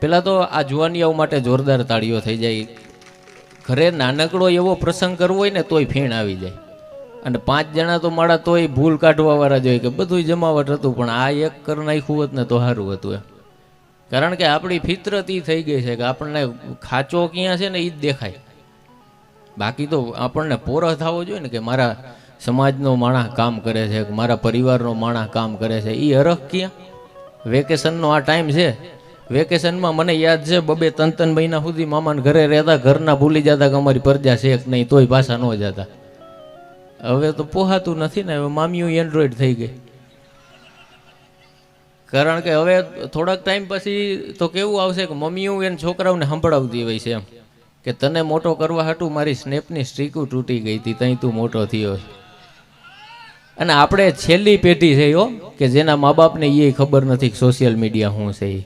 પહેલાં તો આ જુવાનિયાઓ માટે જોરદાર તાળીઓ થઈ જાય. ઘરે નાનકડો એવો પ્રસંગ કરવો હોય ને તોય ફીણ આવી જાય. અને પાંચ જણા તો મારા તોય ભૂલ કાઢવા વાળા જોઈએ કે બધું જમાવટ હતું, પણ આ એક કર નાખ્યું હોત ને તો સારું હતું એમ. કારણ કે આપણી ફિતરત એ થઈ ગઈ છે કે આપણને ખાચો ક્યાં છે ને એ જ દેખાય. બાકી તો આપણને પોરહ થવો જોઈએ ને કે મારા સમાજનો માણસ કામ કરે છે મારા પરિવારનો માણસ કામ કરે છે એ હરખ ક્યાં? વેકેશનનો આ ટાઈમ છે. વેકેશનમાં મને યાદ છે, બબે ત્રણ ત્રણ મહિના સુધી મામાને ઘરે રહેતા, ઘરના ભૂલી જતા કે અમારી પરજા છે નહીં, તોય પાછા ન જતા. હવે તો પોહાતું નથી ને, હવે મામીઓ એન્ડ્રોઈડ થઈ ગઈ. કારણ કે હવે થોડાક ટાઈમ પછી તો કેવું આવશે કે મમ્મીઓ એને છોકરાઓને સંભળાવતી હોય છે એમ. કે તને મોટો કરવા હતું મારી સ્નેપની સ્ટ્રીકું તૂટી ગઈ હતી, તઈ તું મોટો થયો અને આપણે છેલ્લી પેઢી છે હો, કે જેના મા બાપને એ ખબર નથી કે સોશિયલ મીડિયા શું છે ઈ.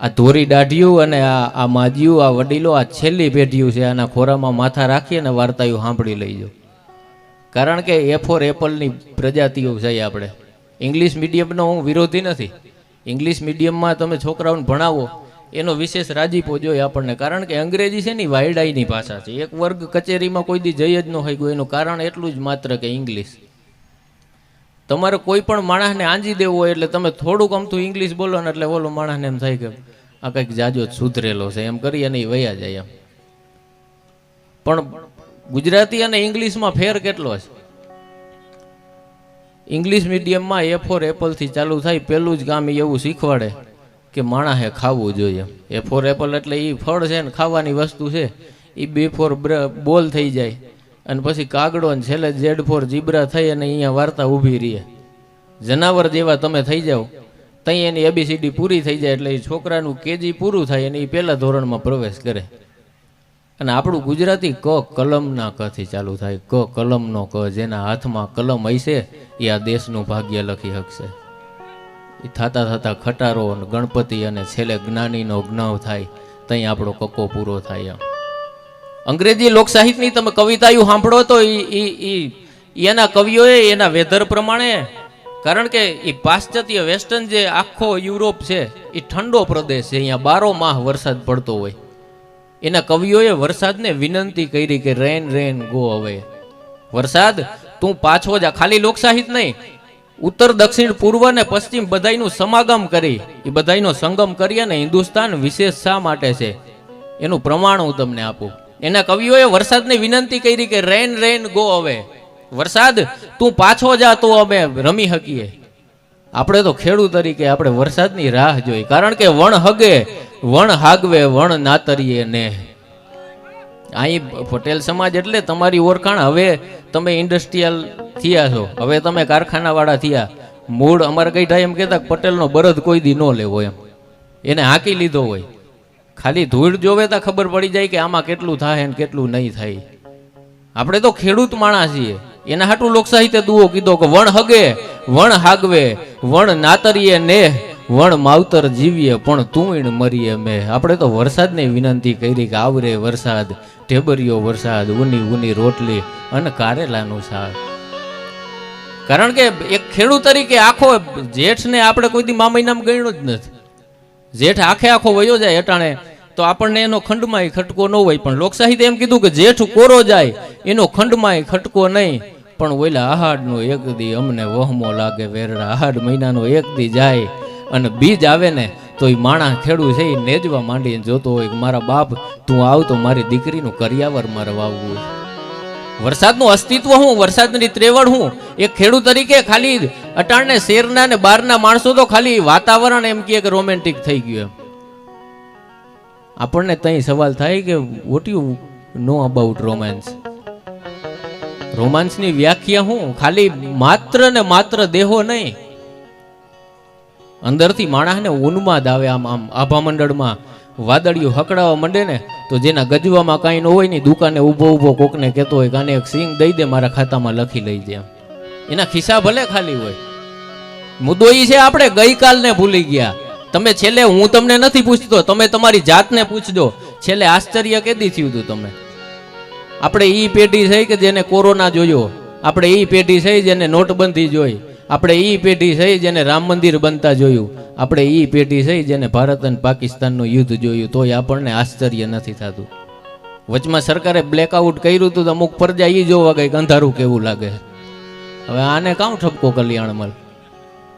આ ધોરી દાઢિયું અને આ આ માદિયું આ વડીલો, આ છેલ્લી પેઢીયું છે, આના ખોરામાં માથા રાખી અને વાર્તાઓ સાંભળી લઈજો કારણ કે એ ફોર એપલની પ્રજાતિઓ છે આપણે. ઇંગ્લિશ મીડિયમનો હું વિરોધી નથી. ઇંગ્લિશ મીડિયમમાં તમે છોકરાઓને ભણાવો, એનો વિશેષ રાજીપો જોઈએ આપણને. કારણ કે અંગ્રેજી છે ને વાયડાઈની ભાષા છે. એક વર્ગ કચેરીમાં કોઈ દી જઈ જ ન હોય ગયું એનું કારણ એટલું જ માત્ર કે ઇંગ્લિશ તમારે કોઈ પણ માણસને આંજી દેવો હોય એટલે તમે થોડુંક અમથું ઇંગ્લિશ બોલો ને એટલે ઓલો માણસને એમ થાય કે આ કંઈક જાજો સુધરેલો છે, એમ કરી અને વયા જાય એમ. પણ ગુજરાતી અને ઇંગ્લિશમાં ફેર કેટલો છે? ઇંગ્લિશ મીડિયમમાં એ ફોર એપલથી ચાલુ થાય પહેલું જ કામ એવું શીખવાડે કે માણસે ખાવું જોઈએ. એ ફોર એપલ એટલે એ ફળ છે ને, ખાવાની વસ્તુ છે. એ બે ફોર બોલ થઈ જાય. અને પછી કાગડો ને છેલ્લે જેડ ફોર જીબ્રા થઈ અને અહીંયા વાર્તા ઊભી રહે. જનાવર જેવા તમે થઈ જાઓ. તઈ એની એબીસીડી પૂરી થઈ જાય એટલે એ છોકરાનું કેજી પૂરું થાય અને એ પહેલાં ધોરણમાં પ્રવેશ કરે. અને આપણું ગુજરાતી ક કલમના કથી ચાલુ થાય? ક કલમનો ક, જેના હાથમાં કલમ હશે, એ આ દેશનું ભાગ્ય લખી શકશે એ થતા થતા ખટારો અને ગણપતિ અને છેલ્લે જ્ઞાનીનો જ્ઞાવ થાય ત્યાં આપણો કક્કો પૂરો થાય એમ. અંગ્રેજી લોકસાહિત્યની તમે કવિતાઓ સાંભળો તો એ એના કવિઓએ એના વેધર પ્રમાણે કારણ કે એ પાશ્ચાત્ય વેસ્ટર્ન જે આખો યુરોપ છે એ ઠંડો પ્રદેશ છે, અહીંયા બારો માહ વરસાદ પડતો હોય. એના કવિઓએ વરસાદને વિનંતી કરી કે રેન રેન ગો હવે વરસાદ, તું પાછો જા, ખાલી લોકશાહીત નહીં. ઉત્તર, દક્ષિણ, પૂર્વ ને પશ્ચિમ બધાયનું સમાગમ કરી. એ બધાયનો સંગમ કરી અને હિન્દુસ્તાન વિશેષ શા માટે છે? એનું પ્રમાણ હું તમને આપું. એના કવિઓએ વરસાદની વિનંતી કરી કે રેન રેન ગો હવે વરસાદ, તું પાછો જા તો અમે રમી શકીએ. આપણે તો ખેડૂત તરીકે આપણે વરસાદની રાહ જોઈ. કારણ કે વણ હગે, વણ હાગવે, વણ નાતરીએ ને. અહીં પટેલ સમાજ એટલે તમારી ઓળખાણ. હવે તમે ઇન્ડસ્ટ્રીયલ થયા છો. હવે તમે કારખાનાવાળા થયા. મૂળ અમારા ગઈઢા એમ કહેતા પટેલનો બરદ કોઈ દી ન લેવો એમ. એને હાંકી લીધો હોય. ખાલી ધૂળ જોવે તો ખબર પડી જાય કે આમાં કેટલું થાય ને કેટલું નહીં થાય. આપણે તો ખેડૂત માણસ છીએ. એના હાટું લોકસાહિત્ય દુઓ કીધો કે વણ હગે, વણ હાગવે, વણ નાતરીએ ને, વણ માવતર જીવીએ, પણ તું મરીએ મેં. આપણે તો વરસાદને વિનંતી કરી કે આવરે વરસાદ ઢેબરિયો વરસાદ, ઉની ઉની રોટલી અને કારેલાનું શાક. કારણ કે એક ખેડૂત તરીકે આખો જેઠને આપણે કોઈ દી મા મહિનામાં ગણ્યો જ નથી. જેઠ આખે આખો વયો જાય અટાણે, તો આપણને એનો ખંડમાં ખટકો ન હોય. પણ લોકસાહિત્ય એમ કીધું કે જેઠ કોરો જાય, એનો ખંડમાં ખટકો નહીં. પણ ઓલા આહાડનો એક દી અમને વહમો લાગે, વેરડા આહાડ મહિનાનો એક દી જાય અને બીજ આવે ને, તો એ માણા ખેડું છે એ નેજવા માંડીને જોતો હોય મારા બાપ, તું આવ તો મારી દીકરીનું કરિયાવર મારે વાવવું વરસાદનું અસ્તિત્વ હું, વરસાદની ત્રેવડ હું. એક ખેડૂત તરીકે ખાલી અટાણને શેરના ને બહારના માણસો તો ખાલી વાતાવરણ એમ કહે કે રોમેન્ટિક થઈ ગયું એમ. આપણને તઈ સવાલ થાય કે what you know about romance રોમાન્સની વ્યાખ્યા હું? ખાલી માત્ર ને માત્ર દેહો નહીં. અંદરથી માણસને ઉન્માદ આવે આમ આમ આભા મંડળમાં વાદળિયું હકડાવા માંડે ને, તો જેના ગજવામાં કાંઈ ન હોય ને, દુકાને ઊભો ઊભો કોકને કહેતો હોય કાને એક સિંગ દઈ દે, મારા ખાતામાં લખી લઈ એમ. એના ખિસ્સા ભલે ખાલી હોય. મુદ્દો એ છે, આપણે ગઈકાલને ભૂલી ગયા. તમે છેલ્લે હું તમને નથી પૂછતો, તમે તમારી જાતને પૂછજો. છેલ્લે આશ્ચર્ય કેદી થયું હતું તમે આપણે એ પેઢી છે કે જેને કોરોના જોયો? આપણે એ પેઢી છે જેને નોટબંધી જોઈ? આપણે એ પેઢી છે જેને રામ મંદિર બનતા જોયું? આપણે એ પેઢી છે જેને ભારત અને પાકિસ્તાનનું યુદ્ધ જોયું? તોય આપણને આશ્ચર્ય નથી થતું. વચમાં સરકારે બ્લેકઆઉટ કર્યું હતું તો અમુક ફરજા એ જોવા ગઈ અંધારું કેવું લાગે હવે આને કામ ઠપકો કલ્યાણમલ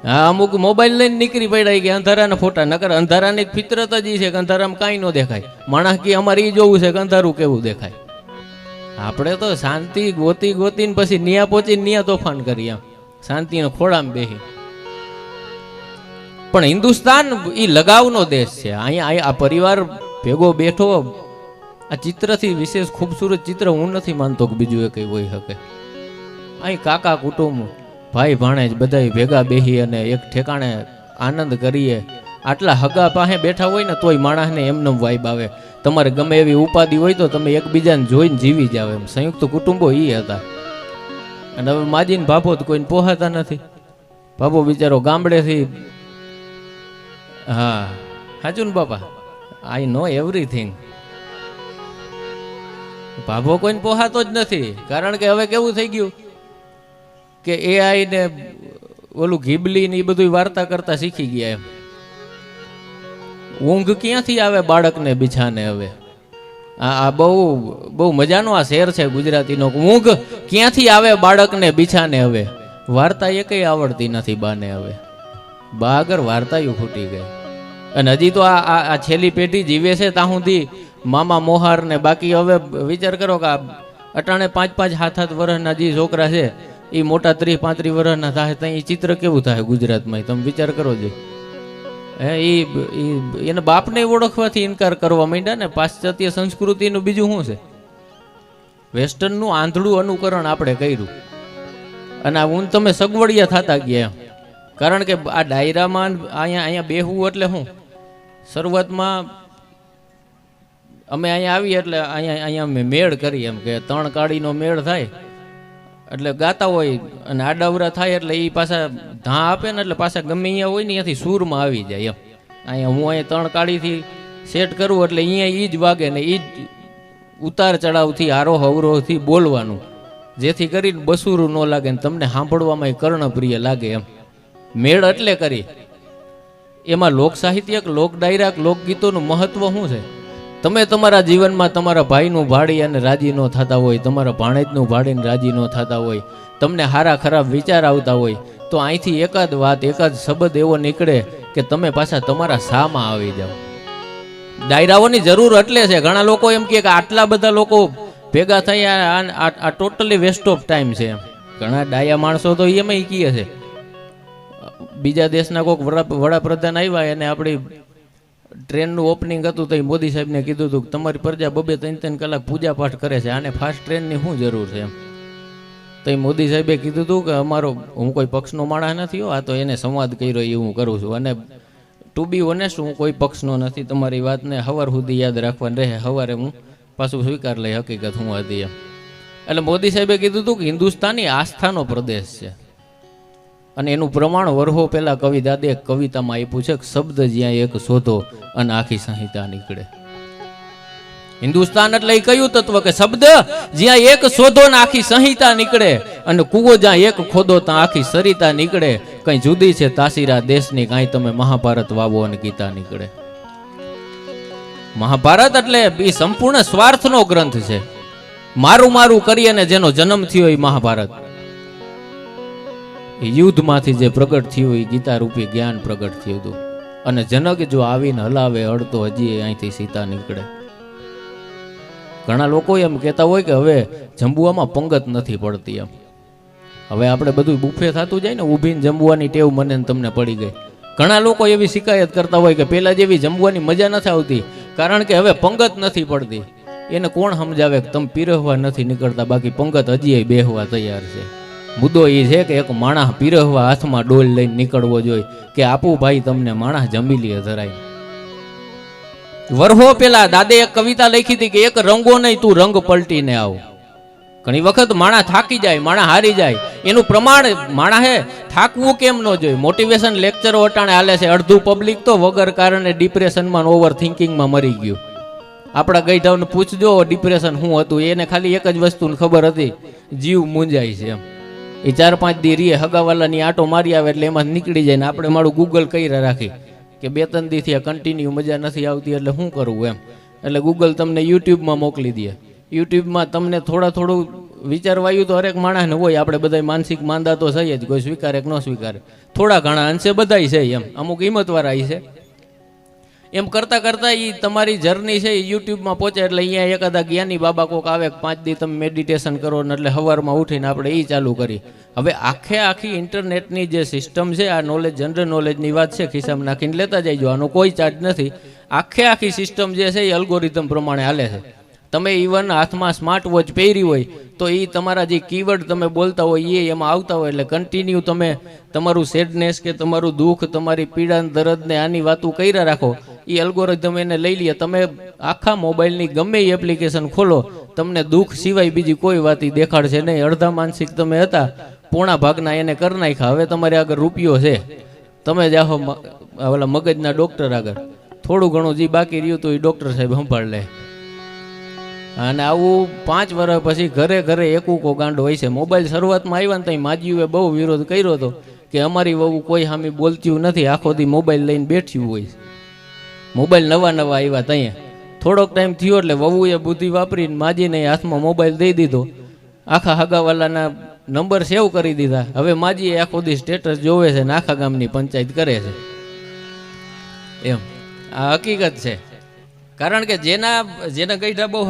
હા અમુક મોબાઈલ લઈને નીકળી પડ્યા કે અંધારાના ફોટા, નકર અંધારાની ફિતરત જ એ છે કે અંધારામાં કાંઈ ન દેખાય. માણસ કે અમારે એ જોવું છે કે અંધારું કેવું દેખાય? આપણે તો શાંતિ ગોતી ગોતીને પછી નિયા પહોંચીને નિયા તોફાન કરીએ. શાંતિ શાંતિનો ખોળામાં બેહી. પણ હિન્દુસ્તાન એ લગાવનો દેશ છે. અહીંયા આ પરિવાર ભેગો બેઠો, આ ચિત્રથી વિશેષ ખૂબસૂરત ચિત્ર હું નથી માનતો કે બીજું એ કંઈ હોઈ શકે. અહીં કાકા કુટુંબ ભાઈ ભાણેજ બધા ભેગા બેહી અને એક ઠેકાણે આનંદ કરીએ. આટલા હગા પાસે બેઠા હોય ને તોય માણસને એમને વાઈબ આવે. તમારે ગમે એવી ઉપાધિ હોય તો તમે એકબીજાને જોઈને જીવી જાવ એમ. સંયુક્ત કુટુંબો એ હતા. અને હવે માજીને ભાભો તો કોઈને પોહાતા નથી. ભાભો બિચારો ગામડેથી હા. સાચું ને બાપા? આઈ નો એવરીથિંગ ભાભો કોઈને પોહાતો જ નથી. કારણ કે હવે કેવું થઈ ગયું? કે એઆઈ ને ઓલું ઘીબલી ને એ બધું વાર્તા કરતા શીખી ગયા એમ. ઊંઘ ક્યાંથી આવે બાળકને બિછાને હવે? આ આ બહુ બહુ મજાનો આ શેર છે ગુજરાતીનો. ઊંઘ ક્યાંથી આવે બાળકને બિછાને હવે? વાર્તા એ કઈ આવડતી નથી બાને હવે. બા આગળ વાર્તાયું ફૂટી ગઈ. અને હજી તો આ આ- છેલ્લી પેઢી જીવે છે ત્યાં સુધી મામા મોહાર ને બાકી હવે વિચાર કરો કે આ અટાણે પાંચ પાંચ હાથ હાથ વર્ષના જે છોકરા છે એ મોટા ત્રીસ પાંત્રીસ વર્ષના થાય ત્યાં એ ચિત્ર કેવું થાય ગુજરાતમાં? તમે વિચાર કરો છો એ એને બાપને ઓળખવાથી ઇનકાર કરવા માંડ્યા ને પાશ્ચાત્ય સંસ્કૃતિનું બીજું શું છે? વેસ્ટર્નનું આંધળું અનુકરણ આપણે કર્યું. અને ઊન તમે સગવડિયા થતા ગયા. કારણ કે આ ડાયરામાં અહીંયા અહીંયા બેહવું એટલે શું? શરૂઆતમાં અમે અહીંયા આવીએ એટલે અહીંયા અહીંયા મેળ કરી એમ કે ત્રણ કાળીનો મેળ થાય. એટલે ગાતા હોય અને આડાવરા થાય એટલે એ પાછા ધા આપે ને એટલે પાછા ગમે અહીંયા હોય ને અહીંયાથી સૂરમાં આવી જાય એમ. અહીંયા હું અહીંયા ત્રણ કાળીથી સેટ કરું એટલે અહીંયા એ જ વાગે ને એ જ ઉતાર ચડાવથી આરોહ અવરોહથી બોલવાનું. જેથી કરીને બસુરું ન લાગે ને તમને સાંભળવામાં કર્ણપ્રિય લાગે એમ. મેળ એટલે કરી. એમાં લોક સાહિત્યક લોક ડાયરાક લોકગીતોનું મહત્વ શું છે? તમે તમારા જીવનમાં તમારા ભાઈનું ભાડી અને રાજી ન થતા હોય, તમારા ભાણેજનું ભાડીને રાજી ન થતા હોય, તમને હારા ખરાબ વિચાર આવતા હોય, તો અહીંથી એકાદ વાત, એકાદ શબ્દ એવો નીકળે કે તમે પાછા તમારા શામાં આવી જાઓ. ડાયરાઓની જરૂર એટલે છે. ઘણા લોકો એમ કે આટલા બધા લોકો ભેગા થઈ આ ટોટલી વેસ્ટ ઓફ ટાઈમ છે. એમ ઘણા ડાયા માણસો તો એમાં કહે છે. બીજા દેશના કોઈક વડા વડાપ્રધાન આવ્યા, એને આપણી ટ્રેનનું ઓપનિંગ હતું તો એ મોદી સાહેબને કીધું હતું કે તમારી પ્રજા બબે ત્રણ ત્રણ કલાક પૂજા પાઠ કરે છે. આને ફાસ્ટ ટ્રેનની શું જરૂર છે એમ? તો એ મોદી સાહેબે કીધું હતું કે અમારો, હું કોઈ પક્ષનો માણસ નથી આ તો એને સંવાદ કર્યો એ હું કરું છું. અને ટુ બી ઓનેસ્ટ હું કોઈ પક્ષનો નથી. તમારી વાતને હવાર સુધી યાદ રાખવાની રહે. હવારે હું પાછું સ્વીકાર લઈ હકીકત હું હતી એમ. એટલે મોદી સાહેબે કીધું હતું કે હિન્દુસ્તાની આસ્થાનો પ્રદેશ છે. અને એનું પ્રમાણ વરહો પહેલા કવિ દાદે કવિતામાં આપ્યું છે શબ્દ જ્યાં એક શોધો અને આખી સંહિતા નીકળે. હિન્દુસ્તાન એટલે કયું તત્વ કે શબ્દ? જ્યાં એક શોધો ને આખી સંહિતા નીકળે અને કૂવો જ્યાં એક ખોદો ત્યાં આખી સરિતા નીકળે. કઈ જુદી છે તાસીરા દેશની, કાંઈ તમે મહાભારત વાવો અને ગીતા નીકળે. મહાભારત એટલે એ સંપૂર્ણ સ્વાર્થનો ગ્રંથ છે. મારું મારું કરી અને જેનો જન્મ થયો એ મહાભારત. યુદ્ધમાંથી જે પ્રગટ થયું એ ગીતા રૂપી જ્ઞાન પ્રગટ થયું હતું. અને જનક જો આવીને હલાવે અડતો હજી અહીંથી સીતા નીકળે. ઘણા લોકો એમ કહેતા હોય કે હવે જંબુઆમાં પંગત નથી પડતી એમ. હવે આપણે બધું બુફે થતું જાય ને, ઊભીને જમવાની ટેવ મને તમને પડી ગઈ. ઘણા લોકો એવી શિકાયત કરતા હોય કે પહેલાં જેવી જમવાની મજા નથી આવતી, કારણ કે હવે પંગત નથી પડતી. એને કોણ સમજાવે કે તમે પીરહવા નથી નીકળતા, બાકી પંગત હજી બેહવા તૈયાર છે. મુદ્દો એ છે કે એક માણસ પીરહવા હાથમાં ડોલ લઈને નીકળવો જોઈએ કે આપું ભાઈ તમને માણસ જમી લે ધરાય વરહો પેલા દાદે એક કવિતા લખી હતી કે એક રંગો નહીં, તું રંગ પલટીને આવ. ઘણી વખત માણા થાકી જાય માણા હારી જાય. એનું પ્રમાણ માણા હે થાકવું કેમ ન જોઈએ? મોટિવેશન લેક્ચરો અટાણે હાલે છે. અડધું પબ્લિક તો વગર કારણે ડિપ્રેશનમાં ઓવર થિંકિંગમાં મરી ગયું. આપણા ગઈઢાઓને પૂછજો ડિપ્રેશન શું હતું? એને ખાલી એક જ વસ્તુની ખબર હતી. જીવ મુંજાય છે એમ. એ ચાર પાંચ દી રીએ હગાવાલાની આટો મારી આવે એટલે એમાં નીકળી જાય ને આપણે મારું ગૂગલ કર્યા રાખી કે બે ત્રણ દીથી આ કન્ટિન્યુ મજા નથી આવતી એટલે શું કરવું એમ. એટલે ગૂગલ તમને યુટ્યુબમાં મોકલી દે. યુટ્યુબમાં તમને થોડા થોડું વિચારવાયું તો હરેક માણસને હોય, આપણે બધા માનસિક માંદા તો થઈ જ, કોઈ સ્વીકારે કે ન સ્વીકારે. થોડા ઘણા અંશે બધાય છે એમ. અમુક હિંમતવાળા છે. એમ કરતાં કરતાં એ તમારી જર્ની છે એ યુટ્યુબમાં પહોંચે એટલે અહીંયા એકાદા જ્ઞાની બાબા કોક આવે પાંચ દી તમે મેડિટેશન કરો ને એટલે સવારમાં ઉઠીને આપણે એ ચાલુ કરી. હવે આખે આખી ઇન્ટરનેટની જે સિસ્ટમ છે, આ નોલેજ જનરલ નોલેજની વાત છે, ખિસ્સામાં નાખીને લેતા જાય આનો કોઈ ચાર્જ નથી. આખે આખી સિસ્ટમ જે છે એ અલ્ગોરિધમ પ્રમાણે હાલે છે. તમે ઇવન હાથમાં સ્માર્ટ વોચ પહેરી હોય, તો એ તમારા જે કીવર્ડ તમે બોલતા હોય એ એમાં આવતા હોય. એટલે કન્ટિન્યુ તમે તમારું સેડનેસ કે તમારું દુઃખ, તમારી પીડા, દર્દને આની વાતો કર્યા રાખો. એ અલ્ગોરિધમ એને લઈ લે. તમે આખા મોબાઈલની ગમે એ એપ્લિકેશન ખોલો, તમને દુઃખ સિવાય બીજી કોઈ વાત દેખાડશે નહીં. અડધા માનસિક તમે હતા, પોણા ભાગના એને કરી નાખ્યા. હવે તમારે આગળ રૂપિયો છે. તમે જાઓ ઓલા મગજના ડોક્ટર આગળ. થોડું ઘણું જે બાકી રહ્યું તો એ ડોક્ટર સાહેબ સંભાળ લે. અને આવું પાંચ વર્ષ પછી ઘરે ઘરે એકુકો ગાંડો હોય છે. મોબાઈલ શરૂઆતમાં આવ્યા ને ત્યાં માજીઓએ બહુ વિરોધ કર્યો હતો કે અમારી વહુ કોઈ સામે બોલતું નથી. આખો દી મોબાઈલ લઈને બેઠ્યું હોય મોબાઈલ નવા નવા આવ્યા ત્યાં થોડોક ટાઈમ થયો એટલે વહુએ બુદ્ધિ વાપરીને માજીને હાથમાં મોબાઈલ દઈ દીધો. આખા હગાવાલાના નંબર સેવ કરી દીધા. હવે માજીએ આખો દી સ્ટેટસ જોવે છે ને આખા ગામની પંચાયત કરે છે. એમ. આ હકીકત છે. કારણ કે જેના જેના ગઈઢા બહુ